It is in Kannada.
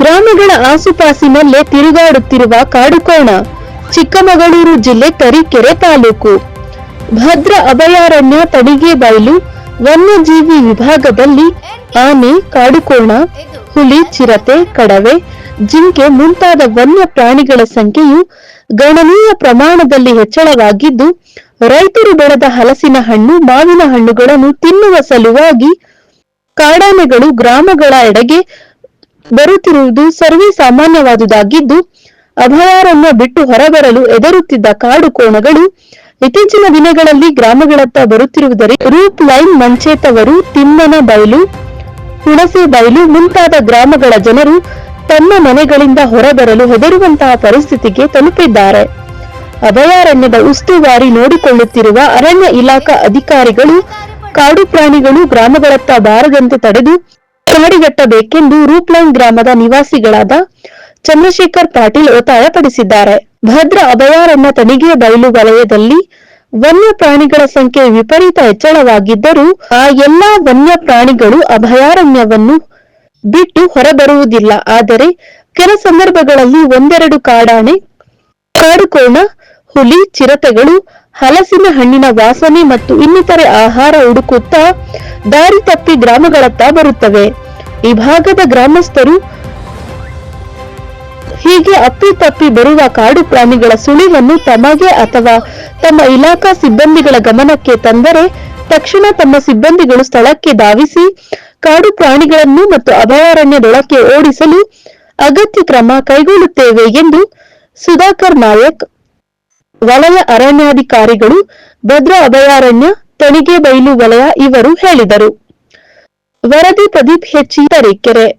ಗ್ರಾಮಗಳ ಆಸುಪಾಸಿನಲ್ಲೇ ತಿರುಗಾಡುತ್ತಿರುವ ಕಾಡುಕೋಣ, ಚಿಕ್ಕಮಗಳೂರು ಜಿಲ್ಲೆ ತರೀಕೆರೆ ತಾಲೂಕು. ಭದ್ರ ಅಭಯಾರಣ್ಯ, ತಡಿಗೆ ಬಯಲು, ವನ್ಯಜೀವಿ ವಿಭಾಗದಲ್ಲಿ ಆನೆ, ಕಾಡುಕೋಣ, ಹುಲಿ, ಚಿರತೆ, ಕಡವೆ, ಜಿಂಕೆ ಮುಂತಾದ ವನ್ಯ ಪ್ರಾಣಿಗಳ ಸಂಖ್ಯೆಯು ಗಣನೀಯ ಪ್ರಮಾಣದಲ್ಲಿ ಹೆಚ್ಚಳವಾಗಿದ್ದು, ರೈತರು ಬೆಳೆದ ಹಲಸಿನ ಹಣ್ಣು, ಮಾವಿನ ಹಣ್ಣುಗಳನ್ನು ತಿನ್ನುವ ಸಲುವಾಗಿ ಕಾಡಾನೆಗಳು ಗ್ರಾಮಗಳ ಎಡೆಗೆ ಬರುತ್ತಿರುವುದು ಸರ್ವೇ ಸಾಮಾನ್ಯವಾದುದಾಗಿದ್ದು, ಅಭಯಾರಣ್ಯ ಬಿಟ್ಟು ಹೊರಬರಲು ಎದರುತ್ತಿದ್ದ ಕಾಡು ಕೋಣಗಳು ಇತ್ತೀಚಿನ ದಿನಗಳಲ್ಲಿ ಗ್ರಾಮಗಳತ್ತ ಬರುತ್ತಿರುವುದರಿಂದ ರೂಪ್ ಲೈನ್ ಮಂಚೇತವರು, ತಿಮ್ಮನ ಬಯಲು, ಹುಣಸೆ ಬಯಲು ಮುಂತಾದ ಗ್ರಾಮಗಳ ಜನರು ತಮ್ಮ ಮನೆಗಳಿಂದ ಹೊರಬರಲು ಹೆದರುವಂತಹ ಪರಿಸ್ಥಿತಿಗೆ ತಲುಪಿದ್ದಾರೆ. ಅಭಯಾರಣ್ಯದ ಉಸ್ತುವಾರಿ ನೋಡಿಕೊಳ್ಳುತ್ತಿರುವ ಅರಣ್ಯ ಇಲಾಖಾ ಅಧಿಕಾರಿಗಳು, ಕಾಡು ಪ್ರಾಣಿಗಳು ಗ್ರಾಮಗಳತ್ತ ಬಾರದಂತೆ ತಡೆದು ಕಾಡಿಗಟ್ಟಬೇಕೆಂದು ರೂಪ್ಲೈನ್ ಗ್ರಾಮದ ನಿವಾಸಿಗಳಾದ ಚಂದ್ರಶೇಖರ್ ಪಾಟೀಲ್ ಒತ್ತಾಯಪಡಿಸಿದ್ದಾರೆ. ಭದ್ರ ಅಭಯಾರಣ್ಯ ತನಿಗೆ ಬಯಲು ವಲಯದಲ್ಲಿ ವನ್ಯ ಪ್ರಾಣಿಗಳ ಸಂಖ್ಯೆ ವಿಪರೀತ ಹೆಚ್ಚಳವಾಗಿದ್ದರೂ ಆ ಎಲ್ಲಾ ವನ್ಯ ಪ್ರಾಣಿಗಳು ಅಭಯಾರಣ್ಯವನ್ನು ಬಿಟ್ಟು ಹೊರಬರುವುದಿಲ್ಲ. ಆದರೆ ಕೆಲ ಸಂದರ್ಭಗಳಲ್ಲಿ ಒಂದೆರಡು ಕಾಡಾನೆ ಕಾಡುಕೋಣ ಹುಲಿ, ಚಿರತೆಗಳು, ಹಲಸಿನ ಹಣ್ಣಿನ ವಾಸನೆ ಮತ್ತು ಇನ್ನಿತರೆ ಆಹಾರ ಹುಡುಕುತ್ತಾ ದಾರಿ ತಪ್ಪಿ ಗ್ರಾಮಗಳತ್ತ ಬರುತ್ತವೆ. ಈ ಭಾಗದ ಗ್ರಾಮಸ್ಥರು ಹೀಗೆ ಅಪ್ಪಿತಪ್ಪಿ ಬರುವ ಕಾಡು ಪ್ರಾಣಿಗಳ ಸುಳಿವನ್ನು ತಮಗೆ ಅಥವಾ ತಮ್ಮ ಇಲಾಖಾ ಸಿಬ್ಬಂದಿಗಳ ಗಮನಕ್ಕೆ ತಂದರೆ ತಕ್ಷಣ ತಮ್ಮ ಸಿಬ್ಬಂದಿಗಳು ಸ್ಥಳಕ್ಕೆ ಧಾವಿಸಿ ಕಾಡು ಪ್ರಾಣಿಗಳನ್ನು ಮತ್ತು ಅಭಯಾರಣ್ಯದೊಳಕ್ಕೆ ಓಡಿಸಲು ಅಗತ್ಯ ಕ್ರಮ ಕೈಗೊಳ್ಳುತ್ತೇವೆ ಎಂದು ಸುಧಾಕರ್ ನಾಯಕ್ ವಲಯ ಅರಣ್ಯಾಧಿಕಾರಿಗಳು ಭದ್ರಾ ಅಭಯಾರಣ್ಯ ತಣಿಗೆಬೈಲು ವಲಯ ಇವರು ಹೇಳಿದರು. ವರದಿ ಪ್ರದೀಪ್ ಹೆಚ್ಚಿ ತರೀಕೆರೆ.